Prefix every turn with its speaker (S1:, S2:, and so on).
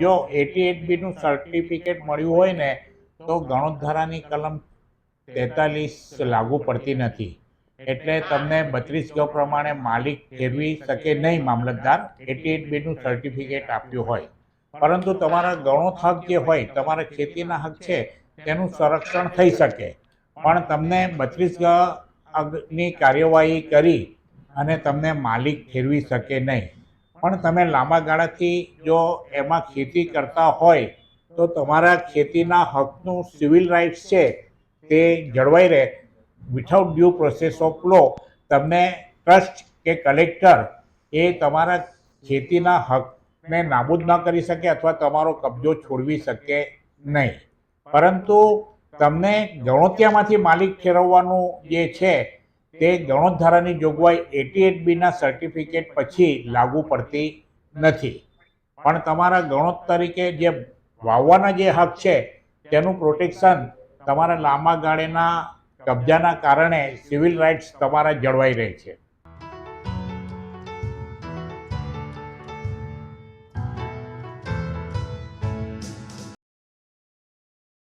S1: જો એટી એટ બીનું સર્ટિફિકેટ મળ્યું હોય ને, તો ગણોદ્ધારાની કલમ તેતાલીસ લાગુ પડતી નથી. એટલે તમને બત્રીસ ગ પ્રમાણે માલિક ફેરવી શકે નહીં મામલતદાર, એટી એટ બીનું સર્ટિફિકેટ આપ્યું હોય. પરંતુ તમારા ગણોત હક જે હોય, તમારા ખેતીના હક છે, તેનું સંરક્ષણ થઈ શકે. પણ તમને બત્રીસ ગ ની કાર્યવાહી કરી અને તમને માલિક ફેરવી શકે નહીં. પણ તમે લાંબા ગાળાથી જો એમાં ખેતી કરતા હોય, તો તમારા ખેતીના હકનું સિવિલ રાઇટ્સ છે, તે જળવાઈ રહે. Without due process of law તમને ટ્રસ્ટ કે કલેક્ટર એ તમારા ખેતીના હકને નાબૂદ ન કરી શકે અથવા તમારો કબજો છોડવી શકે નહીં. પરંતુ તમને ગણોત્યામાંથી માલિક ઠેરવવાનું જે છે તે ગણોતધારાની જોગવાઈ એટી એટ બીના સર્ટિફિકેટ પછી લાગુ પડતી નથી. પણ તમારા ગણોત તરીકે જે વાવવાના જે હક છે, તેનું પ્રોટેક્શન તમારા લાંબા ગાળેના કબજાના કારણે સિવિલ રાઇટ્સ તમારા જળવાઈ રહે છે.